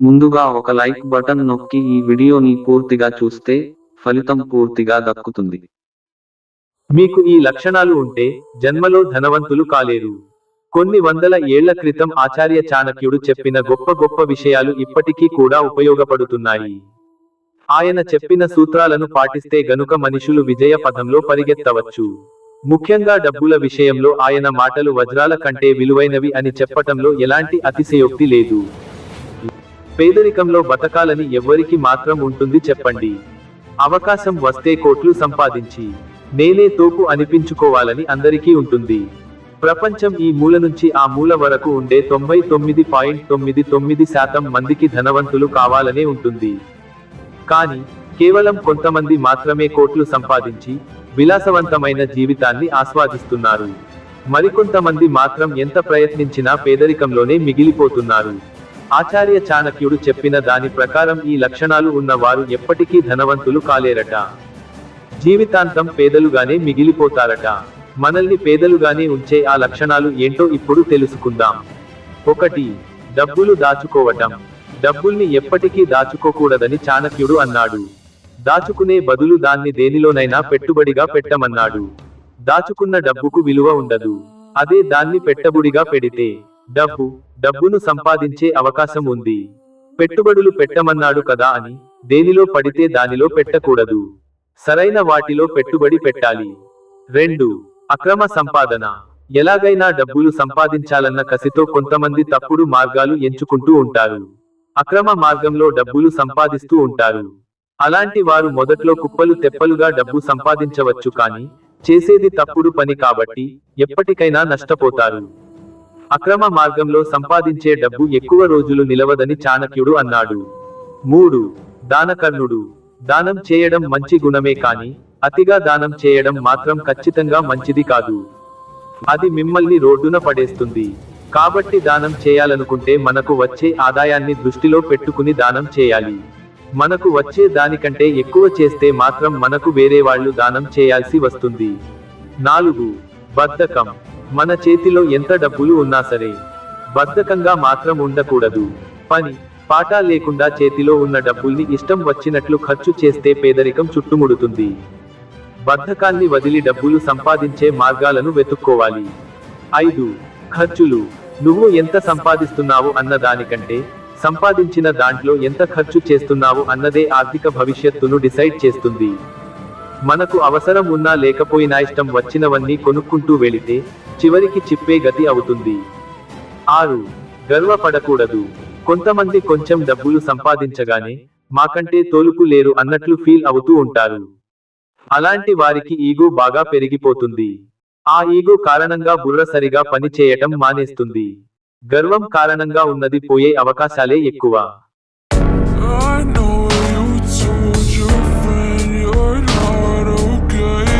ముందుగా ఒక like button నొక్కి ఈ వీడియోని పూర్తిగా చూస్తే ఫలితం పూర్తిగా దక్కుతుంది. మీకు ఈ లక్షణాలు ఉంటే జన్మలో ధనవంతులు కాలేరు. కొన్ని వందల ఏళ్ళ క్రితం ఆచార్య చాణక్యుడు చెప్పిన గొప్ప గొప్ప విషయాలు ఇప్పటికీ కూడా ఉపయోగపడుతున్నాయి. ఆయన చెప్పిన సూత్రాలను పాటిస్తే గనుక మనుషులు విజయ పథంలో పరిగెత్తవచ్చు. ముఖ్యంగా డబ్బుల విషయంలో ఆయన మాటలు వజ్రాల కంటే విలువైనవి అని చెప్పటంలో ఎలాంటి అతిశయోక్తి లేదు. పేదరికంలో బతకాలని ఎవ్వరికి మాత్రం ఉంటుంది చెప్పండి. అవకాశం వస్తే కోట్లు సంపాదించి నేనే తోపు అనిపించుకోవాలని అందరికీ ఉంటుంది. ప్రపంచం ఈ మూల నుంచి ఆ మూల వరకు ఉండే తొంభై తొమ్మిది పాయింట్ తొమ్మిది తొమ్మిది శాతం మందికి ధనవంతులు కావాలనే ఉంటుంది. కానీ కేవలం కొంతమంది మాత్రమే కోట్లు సంపాదించి విలాసవంతమైన జీవితాన్ని ఆస్వాదిస్తున్నారు. మరికొంతమంది మాత్రం ఎంత ప్రయత్నించినా పేదరికంలోనే మిగిలిపోతున్నారు. ఆచార్య చాణక్యుడు చెప్పిన దాని ప్రకారం ఈ లక్షణాలు ఉన్న వారు ఎప్పటికీ ధనవంతులు కాలేరట. జీవితాంతం పేదలుగానే మిగిలిపోతారట. మనల్ని పేదలుగానే ఉంచే ఆ లక్షణాలు ఏంటో ఇప్పుడు తెలుసుకుందాం. ఒకటి డబ్బులు దాచుకోవటం. డబ్బుల్ని ఎప్పటికీ దాచుకోకూడదని చాణక్యుడు అన్నాడు. దాచుకునే బదులు దాన్ని దేనిలోనైనా పెట్టుబడిగా పెట్టమన్నాడు. దాచుకున్న డబ్బుకు విలువ ఉండదు. అదే దాన్ని పెట్టబుడిగా పెడితే డబ్బు డబ్బును సంపాదించే అవకాశం ఉంది. పెట్టుబడులు పెట్టమన్నాడు కదా అని దేనిలో పడితే దానిలో పెట్టకూడదు. సరైన వాటిలో పెట్టుబడి పెట్టాలి. రెండు అక్రమ సంపాదన. ఎలాగైనా డబ్బులు సంపాదించాలన్న కసితో కొంతమంది తప్పుడు మార్గాలు ఎంచుకుంటూ ఉంటారు. అక్రమ మార్గంలో డబ్బులు సంపాదిస్తూ ఉంటారు. అలాంటి వారు మొదట్లో కుప్పలు తెప్పలుగా డబ్బు సంపాదించవచ్చు కానీ చేసేది తప్పుడు పని కాబట్టి ఎప్పటికైనా నష్టపోతారు. అక్రమ మార్గంలో సంపాదించే డబ్బు ఎక్కువ రోజులు నిలవదని చాణక్యుడు అన్నాడు. మూడు దానకర్ణుడు. దానం చేయడం మంచి గుణమే కాని అతిగా దానం చేయడం మాత్రం ఖచ్చితంగా మంచిది కాదు. అది మిమ్మల్ని రోడ్డున పడేస్తుంది. కాబట్టి దానం చేయాలనుకుంటే మనకు వచ్చే ఆదాయాన్ని దృష్టిలో పెట్టుకుని దానం చేయాలి. మనకు వచ్చే దానికంటే ఎక్కువ చేస్తే మాత్రం మనకు వేరే వాళ్ళు దానం చేయాల్సి వస్తుంది. నాలుగు బద్ధకం. మన చేతిలో ఎంత డబ్బులు ఉన్నా సరే బద్ధకంగా మాత్రం ఉండకూడదు. పని పాట లేకుండా చేతిలో ఉన్న డబ్బుల్ని ఇష్టం వచ్చినట్లు ఖర్చు చేస్తే పేదరికం చుట్టుముడుతుంది. బద్ధకాన్ని వదిలి డబ్బులు సంపాదించే మార్గాలను వెతుక్కోవాలి. ఐదు ఖర్చులు. నువ్వు ఎంత సంపాదిస్తున్నావు అన్న దానికంటే సంపాదించిన దాంట్లో ఎంత ఖర్చు చేస్తున్నావు అన్నదే ఆర్థిక భవిష్యత్తును డిసైడ్ చేస్తుంది. మనకు అవసరం ఉన్నా లేకపోయినా ఇష్టం వచ్చినవన్నీ కొనుక్కుంటూ వెళితే చివరికి చిప్పే గతి అవుతుంది. ఆరు. గర్వపడకూడదు. కొంతమంది కొంచెం డబ్బులు సంపాదించగానే మాకంటే తోలుపు లేరు అన్నట్లు ఫీల్ అవుతూ ఉంటారు. అలాంటి వారికి ఈగో బాగా పెరిగిపోతుంది. ఆ ఈగో కారణంగా బుర్ర సరిగా పని చేయటం మానేస్తుంది. గర్వం కారణంగా ఉన్నది పోయే అవకాశాలే ఎక్కువ. good.